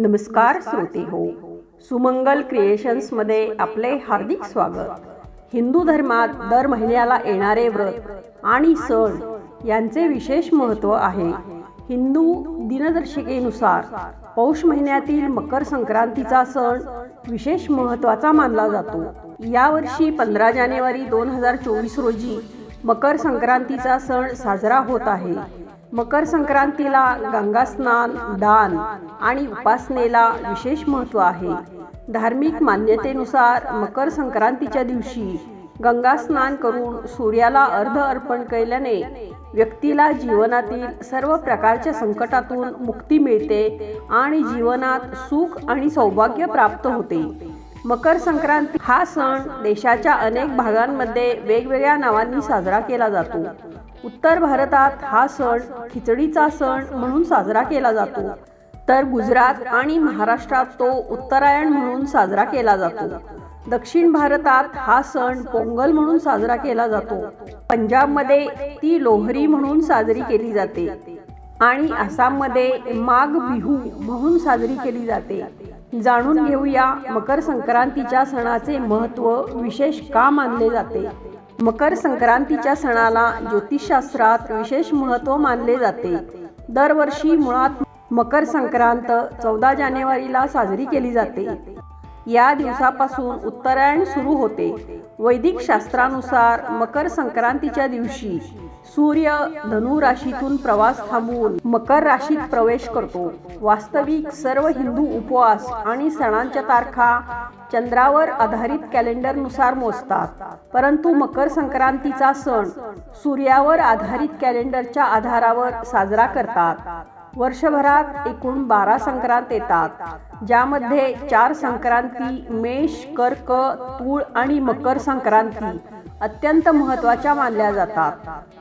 नमस्कार श्रोते हो. सुमंगल क्रिएशन्समध्ये आपले हार्दिक स्वागत. हिंदू धर्मात दर महिन्याला येणारे व्रत आणि सण यांचे विशेष महत्त्व आहे. हिंदू दिनदर्शिकेनुसार पौष महिन्यातील मकर संक्रांतीचा सण विशेष महत्त्वाचा मानला जातो. यावर्षी पंधरा जानेवारी दोन हजार चोवीस रोजी मकर संक्रांतीचा सण साजरा होत आहे. मकर संक्रांतीला गंगा स्नान दान आणि उपासनेला विशेष महत्त्व आहे. धार्मिक मान्यतेनुसार मकर संक्रांतीच्या दिवशी गंगा स्नान करून सूर्याला अर्ध अर्पण केल्याने व्यक्तीला जीवनातील सर्व प्रकारच्या संकटातून मुक्ती मिळते आणि जीवनात सुख आणि सौभाग्य प्राप्त होते. मकर संक्रांती हा सण देशाच्या अनेक भागांमध्ये वेगवेगळ्या नावांनी साजरा केला जातो. उत्तर भारतात हा सण खिचडीचा सण म्हणून साजरा केला जातो. तर गुजरात आणि महाराष्ट्रात तो उत्तरायण म्हणून साजरा केला जातो. दक्षिण भारतात हा सण पोंगल म्हणून साजरा केला जातो. पंजाबमध्ये ती लोहरी म्हणून साजरी केली जाते. आणि आसाममध्ये माघ बिहू म्हणून साजरी केली जाते. जाणून घेऊया मकर संक्रांतीच्या सणाचे महत्त्व विशेष का मानले जाते? मकर संक्रांतीच्या सणाला ज्योतिषशास्त्रात विशेष महत्त्व मानले जाते. दरवर्षी मुळात मकर संक्रांत चौदा जानेवारीला साजरी केली जाते. या दिवसापासून उत्तरायण सुरू होते. वैदिक शास्त्रानुसार मकर संक्रांतीच्या दिवशी सूर्य धनु राशीतून प्रवास थांबवून मकर राशीत प्रवेश करतो. वास्तविक सर्व हिंदू उपवास आणि सणांच्या तारखा चंद्रावर आधारित कॅलेंडरनुसार मोजतात. परंतु मकर संक्रांतीचा सण सूर्यावर आधारित कॅलेंडरच्या आधारावर साजरा करतात. वर्षभरात एकूण बारा संक्रांत येतात ज्यामध्ये चार संक्रांती मेष कर्क तूळ आणि मकर संक्रांती अत्यंत महत्त्वाच्या मानल्या जातात.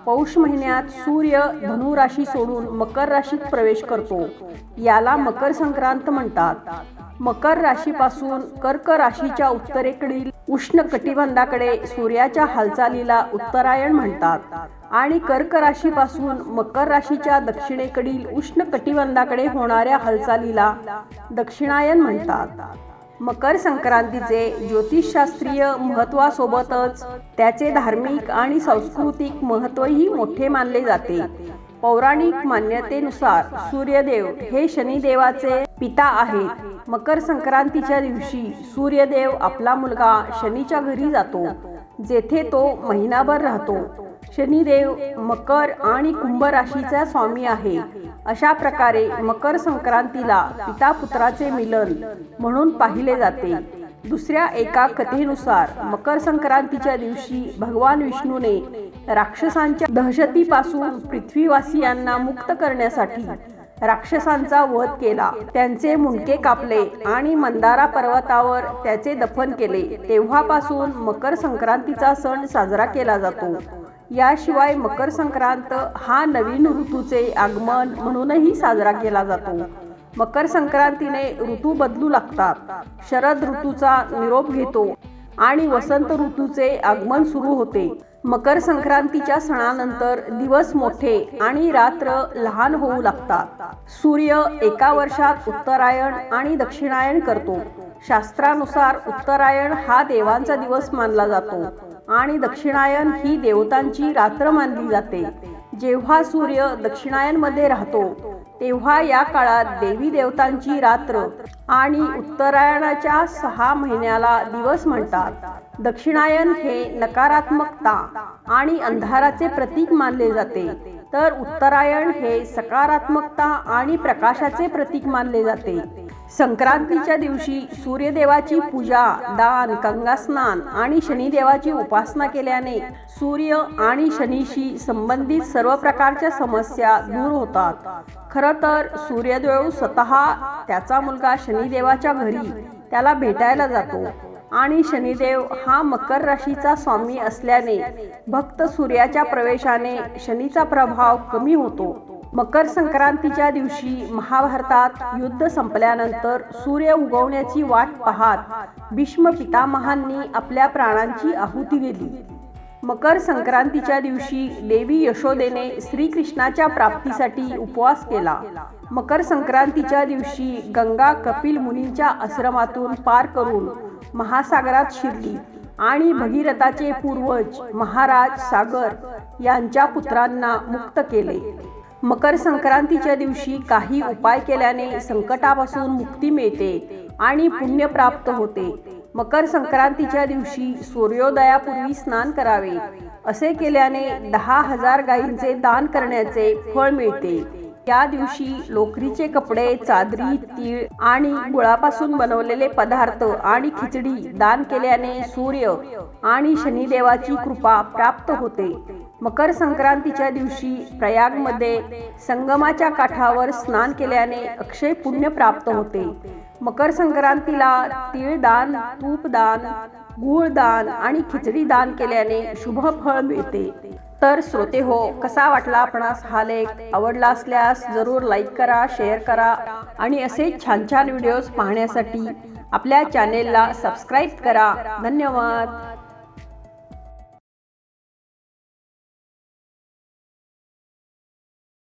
पौष महिन्यात सूर्य धनु राशी सोडून मकर राशीत प्रवेश करतो. याला मकर संक्रांत म्हणतात. मकर राशीपासून कर्क राशीच्या उत्तरेकडील उष्ण कटिबंधाकडे सूर्याच्या हालचालीला उत्तरायण म्हणतात. आणि कर्क राशीपासून मकर राशीच्या दक्षिणेकडील उष्ण कटिबंधाकडे होणाऱ्या हालचालीला दक्षिणायन म्हणतात. मकर संक्रांतीचे ज्योतिषशास्त्रीय महत्वासोबतच त्याचे धार्मिक आणि सांस्कृतिक महत्त्वही मोठे मानले जाते. पौराणिक मान्यतेनुसार सूर्यदेव हे शनिदेवाचे पिता आहेत. मकर संक्रांतीच्या दिवशी सूर्यदेव आपला मुलगा शनीच्या घरी जातो जेथे तो महिनाभर राहतो. शनिदेव मकर आणि कुंभ राशीचा स्वामी आहे. अशा प्रकारे मकर संक्रांतीला पिता पुत्राचे मिलन म्हणून पाहिले जाते. दुसऱ्या एका कथेनुसार मकर संक्रांतीच्या दिवशी भगवान विष्णूने राक्षसांच्या दहशतीपासून पृथ्वीवासियांना मुक्त करण्यासाठी राक्षसांचा वध केला. त्यांचे मुंडके कापले आणि मंदारा पर्वतावर त्याचे दफन केले. तेव्हापासून मकर संक्रांतीचा सण साजरा केला जातो. याशिवाय मकर संक्रांत हा नवीन ऋतूचे आगमन म्हणूनही साजरा केला जातो. मकर संक्रांतीने ऋतू बदलू लागतात. शरद ऋतूचा निरोप घेतो आणि वसंत ऋतूचे आगमन सुरू होते. मकर संक्रांतीच्या सणानंतर दिवस मोठे आणि रात्र लहान होऊ लागतात. सूर्य एका वर्षात उत्तरायण आणि दक्षिणायण करतो. शास्त्रानुसार उत्तरायण हा देवांचा दिवस मानला जातो. आणि दक्षिणायन ही देवतांची रात्र मानली जाते. जेव्हा सूर्य दक्षिणायनमध्ये राहतो तेव्हा या काळात देवी देवतांची रात्र आणि उत्तरायणाच्या सहा महिन्याला दिवस म्हणतात. दक्षिणायन हे नकारात्मकता आणि अंधाराचे प्रतीक मानले जाते. तर उत्तरायण हे सकारात्मकता आणि प्रकाशाचे प्रतीक मानले जाते. संक्रांतीच्या दिवशी सूर्यदेवाची पूजा दान गंगास्नान आणि शनिदेवाची उपासना केल्याने सूर्य आणि शनीशी संबंधित सर्व प्रकारच्या समस्या दूर होतात. खरं तर सूर्यदेव स्वतः त्याचा मुलगा शनिदेवाच्या घरी त्याला भेटायला जातो. आणि शनिदेव हा मकर राशीचा स्वामी असल्याने भक्त सूर्याच्या प्रवेशाने शनीचा प्रभाव कमी होतो. मकर संक्रांतीच्या दिवशी महाभारतात युद्ध संपल्यानंतर सूर्य उगवण्याची वाट पाहत भीष्म पितामहांनी आपल्या प्राणांची आहुती दिली. मकर संक्रांतीच्या दिवशी देवी यशोदेने श्रीकृष्णाच्या प्राप्तीसाठी उपवास केला. मकर संक्रांतीच्या दिवशी गंगा कपिल मुनींच्या आश्रमातून पार करून महासागरात शिरली आणि भगीरथाचे पूर्वज महाराज सागर यांच्या पुत्रांना मुक्त केले. मकर संक्रांतीच्या दिवशी काही उपाय केल्याने संकटापासून मुक्ती मिळते आणि पुण्य प्राप्त होते. मकर संक्रांतीच्या दिवशी सूर्योदयापूर्वी स्नान करावे. असे केल्याने दहा हजार गायींचे दान करण्याचे फळ मिळते. त्या दिवशी लोकरीचे कपडे चादरी तीळ आणि गुळापासून बनवलेले पदार्थ आणि खिचडी दान केल्याने सूर्य आणि शनिदेवाची कृपा प्राप्त होते. मकर संक्रांतीच्या दिवशी प्रयागमध्ये संगमाच्या काठावर स्नान केल्याने अक्षय पुण्य प्राप्त होते. मकर संक्रांतीला तीळदान तूपदान गूळदान आणि खिचडी दान केल्याने शुभ फळ मिळते. तर श्रोते हो कसा वाटला आपणास हा लेख? आवडला असल्यास जरूर लाईक करा शेअर करा आणि असे छान छान व्हिडिओज पाहण्यासाठी आपल्या चॅनेलला सबस्क्राईब करा. धन्यवाद.